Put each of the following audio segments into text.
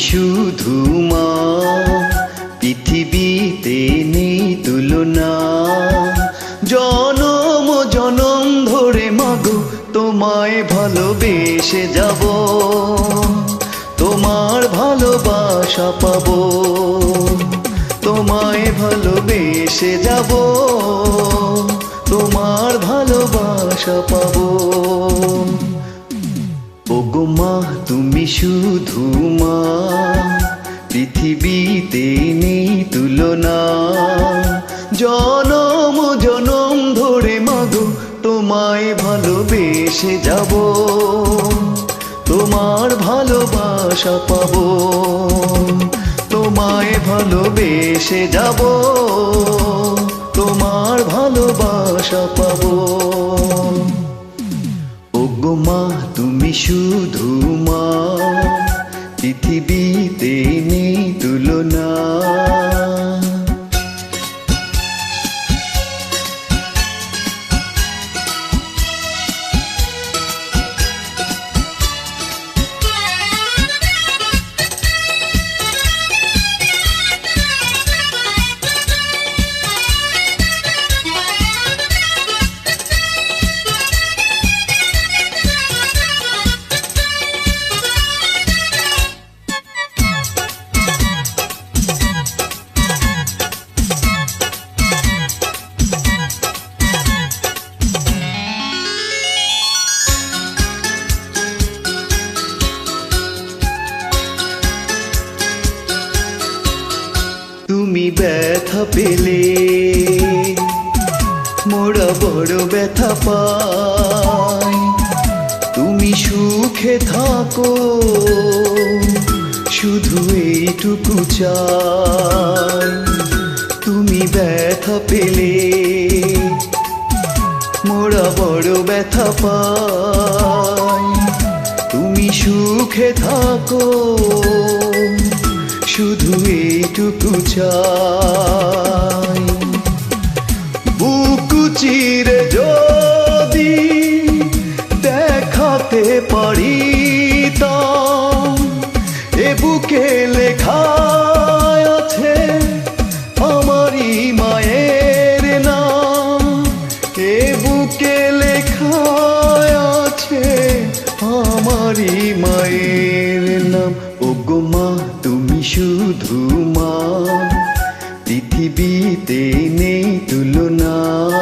শুধু মা, পৃথিবীতে নেই তুলনা। জনম জনম ধরে মাগো, তোমায় ভালোবেসে যাব। তোমার ভালোবাসা পাব। তোমায় ভালোবেসে যাব। তোমার ভালোবাসা পাবো। ওগো মা, তুমি শুধু মা। পৃথিবীতে নেই তুলনা। জনম জনম ধরে মাগো, তোমায় ভালোবেসে যাব। তোমার ভালোবাসা পাব। তোমায় ভালোবেসে যাব। তোমার ভালোবাসা পাবো। ওগো মা শুধু মা পৃথিবীতে নেই তুলনা। ব্যথা পেলে। মোরা বড় ব্যথা পাই তুমি সুখে থাকো, শুধু এইটুকু চাই। তুমি ব্যথা পেলে। মোরা বড় ব্যথা পাই তুমি সুখে থাকো। শুধু এইটুকু চাই। বুকু চিরে যদি দেখাতে পারি এ বুকে লেখা আছে আমারই মায়ের নাম। এ বুকে আছে মায়ের নাম। ওগো মা তুমি শুধু মা পৃথিবীতে নেই তুলনা।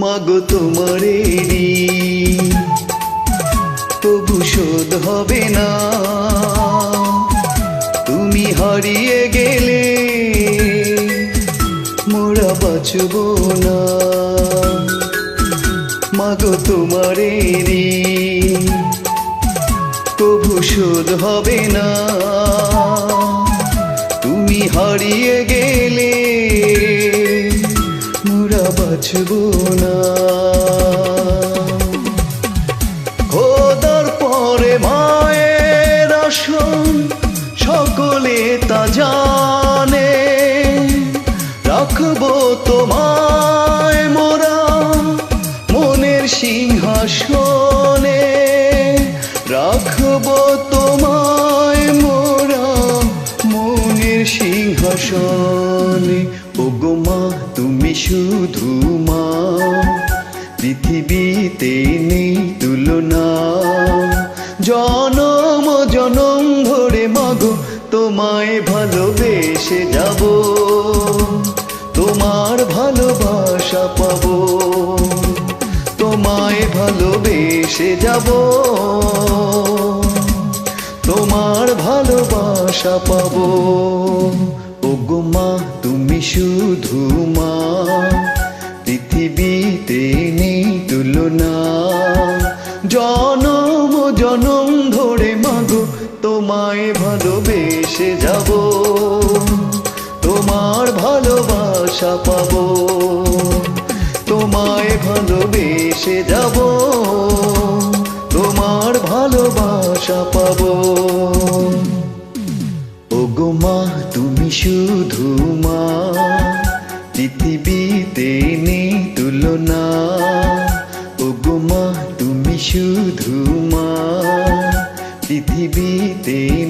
মাগো তোমারে তবু শোধ হবে না। তুমি হারিয়ে গেলে মোরা বাঁচব না। মাগো তোমারে তবু শোধ হবে না। তুমি হারিয়ে গেলে বাঁচব খোদার পরে মায়ের আসন সকলে তা জানে। রাখব তোমায় মোরা মনের সিংহাসনে। রাখব তোমায় মোরা মনের সিংহাসনে। ওগো মা, তুমি শুধু মা। পৃথিবীতে নেই তুলনা। জনম জনম ধরে মাগো, তোমায় ভালোবেসে যাব। তোমার ভালোবাসা পাব। তোমায় ভালোবেসে যাব। তোমার ভালোবাসা পাব। ও গো মা শুধু মা, পৃথিবীতে নেই তুলনা। জনম জনম ধরে মাগো, তোমায় ভালোবেসে যাব। তোমার ভালোবাসা পাবো, তোমায় ভালোবেসে যাব। তোমার ভালোবাসা পাবো। ও গো মা, তুমি শুধু মা। শুধু